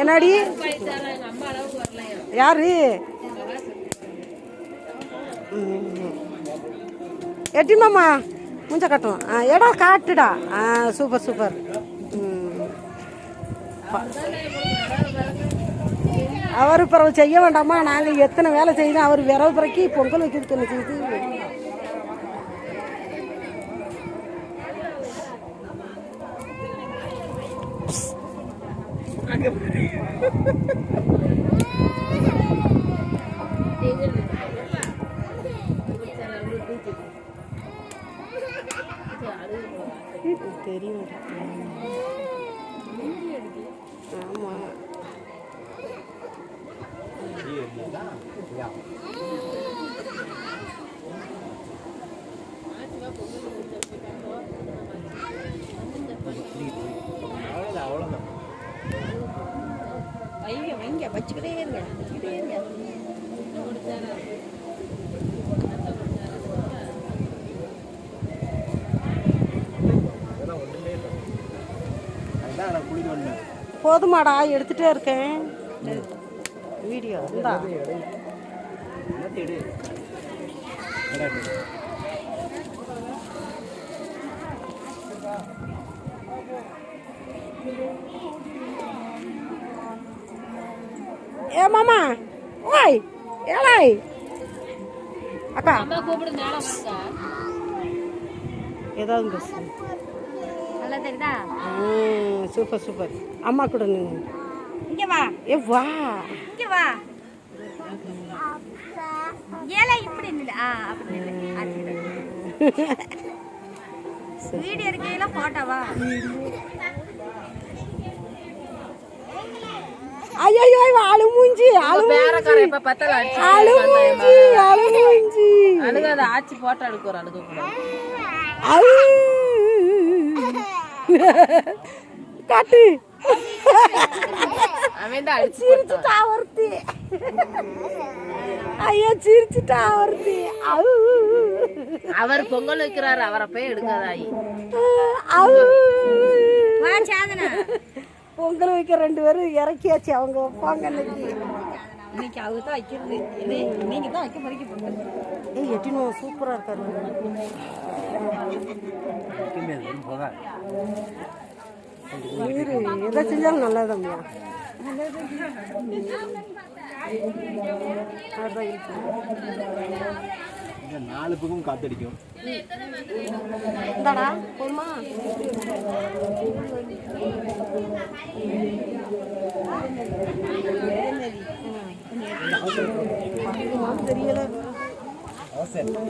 என்னடி? யாரு? ம். எட்டி மாமா மூஞ்ச கட்டும் ஆ காட்டுடா. ஆ சூப்பர் சூப்பர். அவர் பிறகு செய்ய வேண்டாமா? நாங்கள் எத்தனை வேலை செய்யணும் அவர் விரவு பிறக்கி பொங்கல் வைக்கிறதுக்கு என்ன செய்யுது? தெரியும். ஆமா. வச்சுக்கிட்டே இருங்க வச்சுக்கிட்டே இருங்க. போதுமாடா எடுத்துட்டே இருக்கேன். வீடியோ இந்தா எல்லாத்தையும் எடா எடு. ஏ மாமா. ஓய் ஏலாய் அக்கா. ஏதாவது பேசு நல்லா தெரியுதா? Super super. அம்மா கூட நின்று இங்க வா. ஏ வா. இங்க வா. ஏல இப்படி நில்லு. ஆ அப்படி நில்லு. அது வீடியோ இருக்கையில போட்டோவா ஐயோ அழு மூஞ்சி அழு பேரக்காரன் இப்ப பத்தல அடிச்சு அழு மூஞ்சி அழு மூஞ்சி அழுகாத ஆச்சி போட்டோ எடுக்கிற அழுக கூடாது அழு. காட்டு. சிரிச்சுட்டா ஒருத்தி ஐயோ சிரிச்சுட்டா ஒருத்தி அவு அவர் பொங்கல் வைக்கிறாரு அவரை போய் எடுக்காதாயி அவு வா சாதனா. பொங்கல் வைக்க ரெண்டு பேரும் இறக்கியாச்சு அவங்க வைப்பாங்க இன்னைக்கு. இன்னைக்கு அவங்க தான் வைக்கிறது. இது நீங்க தான் வைக்க போறீங்க பொங்கல். ஏய் எட்டினோ சூப்பராக இருக்காரு. இரு எதை செஞ்சாலும் நல்லதம்யா நாலு பக்கம் காத்தடிக்கும். இந்தாடா போதுமா தெரியல அவசரம்